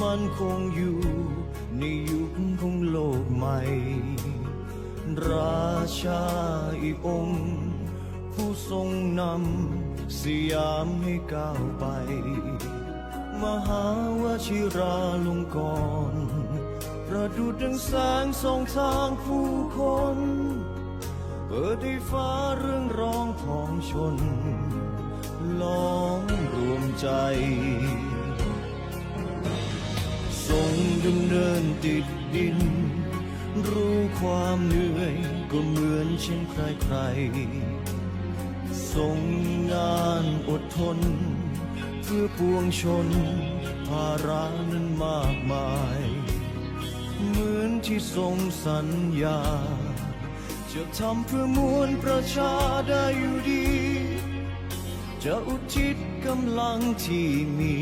มันคงอยู่ในยุคของโลกใหม่ ราชาอีกองค์ ผู้ทรงนำสยามให้ก้าวไป มหาวชิราลงกรณประดุจดังแสงส่องทางผู้คน เปิดให้ฟ้าเรื่องร้องของชน ล้อมรวมใจ ติดดิน รู้ความเหนื่อยก็เหมือนเช่นใครใครๆทรงงานอดทน เพื่อปวงชน ภาระนั้นมากมาย เหมือนที่ทรงสัญญา จะทำเพื่อมวลประชาได้อยู่ดี จะอุทิศกำลังที่มี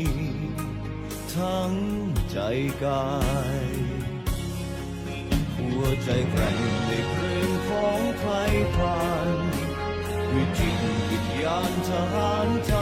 ทั้งใจกาย หัวใจแกร่งในเพลงของไทยผ่านด้วยจิตวิญญาณทหารไท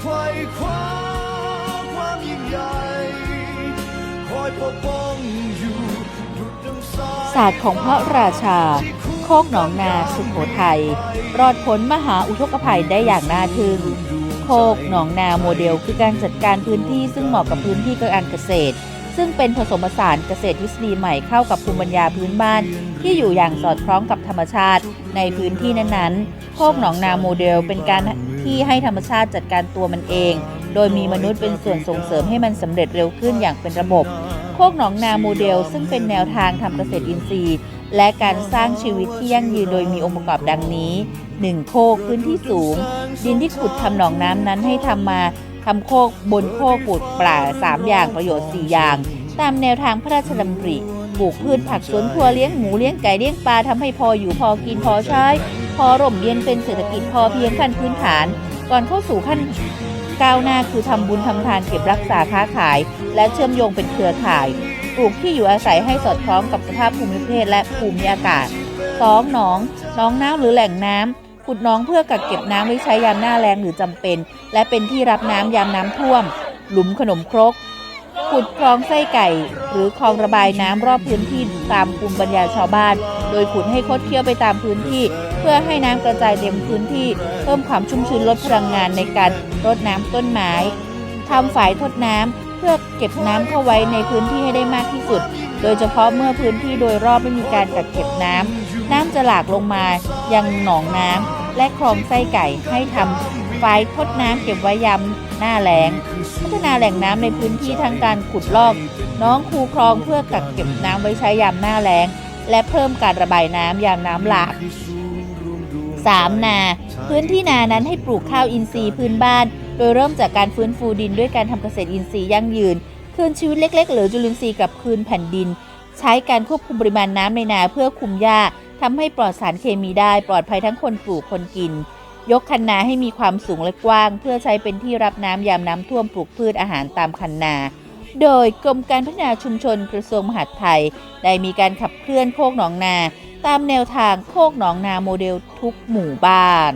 ไขว้คว้าความยิ่งใหญ่คอยปกป้องอยู่ดุดังสายศาสตร์ของพระราชา โคกหนองนาสุโขทัย รอดพ้นมหาอุทกภัยได้อย่างน่าทึ่ง โคกหนองนาโมเดลคือการจัดการพื้นที่ซึ่งเหมาะกับพื้นที่การเกษตร ซึ่งเป็นผสมผสานเกษตรทฤษฎีใหม่เข้ากับภูมิปัญญาพื้นบ้าน ที่อยู่อย่างสอดคล้องกับธรรมชาติในพื้นที่นั้นๆ โคกหนองนาโมเดลเป็นการที่ให้ธรรมชาติจัดการตัวมันเอง โดยมีมนุษย์เป็นส่วนส่งเสริมให้มันสำเร็จเร็วขึ้นอย่างเป็นระบบ โคกหนองนาโมเดล ซึ่งเป็นแนวทางทำเกษตรอินทรีย์ และการสร้างชีวิตที่ยั่งยืนโดยมีองค์ประกอบดังนี้ 1. โคกพื้นที่สูง ดินที่ขุดทำหนองน้ำนั้นให้ทำมา ทำโคกบนโคกปลูกปลา3 อย่างประโยชน์ 4 อย่าง ตามแนวทางพระราชดำริปลูกพืชผักสวนครัวเลี้ยงหมูเลี้ยงไก่เลี้ยงปลาทำให้พออยู่พอกินพอใช้ พอร่มเย็นเป็นเศรษฐกิจพอเพียงขั้นพื้นฐาน ก่อนเข้าสู่ขั้นก้าวหน้าคือทำบุญทำทานเก็บรักษาค้าขาย และเชื่อมโยงเป็นเครือข่าย ปลูกที่อยู่อาศัยให้สอดคล้องกับสภาพภูมิประเทศและภูมิอากาศ 2. หนองหนองน้ำหรือแหล่งน้ำ ขุดหนองเพื่อกักเก็บน้ำไว้ใช้ยามหน้าแล้งหรือจำเป็น และเป็นที่รับน้ำยามน้ำท่วม หลุมขนมครก ขุดคลองไส้ไก่ หรือคลองระบายน้ำรอบพื้นที่ตามภูมิปัญญาชาวบ้าน โดยขุดให้คดเคี้ยวไปตามพื้นที่ เพื่อให้น้ำกระจายเต็มพื้นที่ เพิ่มความชุ่มชื้นลดพลังงานในการรดน้ำต้นไม้ทำฝายทดน้ำเพื่อเก็บน้ำเข้าไว้ในพื้นที่ให้ได้มากที่สุด โดยเฉพาะเมื่อพื้นที่โดยรอบไม่มีการกักเก็บน้ำน้ำจะหลากลงมายังหนองน้ำ และคลองไส้ไก่ให้ทำฝายทดน้ำเก็บไว้ยามหน้าแล้ง พัฒนาแหล่งน้ำในพื้นที่ทั้งการขุดลอก น้องคูคลองเพื่อกักเก็บน้ำไว้ใช้ยามหน้าแล้ง และเพิ่มการระบายน้ำยามน้ำหลาก 3. นา พื้นที่นานั้นให้ปลูกข้าวอินทรีย์พื้นบ้าน โดยเริ่มจากการฟื้นฟูดินด้วยการทำเกษตรอินทรีย์ยั่งยืน คืนชีวิตเล็ก ๆ หรือจุลินทรีย์กลับคืนแผ่นดิน ใช้การควบคุมปริมาณน้ำในนาเพื่อคุมหญ้า ทำให้ปลอดสารเคมีได้ปลอดภัยทั้งคนปลูกคนกิน ยกคันนาให้มีความสูงและกว้าง เพื่อใช้เป็นที่รับน้ำยามน้ำท่วมปลูกพืชอาหารตามคันนา โดยกรมการพัฒนาชุมชนกระทรวงมหาดไทย ได้มีการขับเคลื่อนโคกหนองนา ตามแนวทางโคกหนองนาโมเดลทุกหมู่บ้าน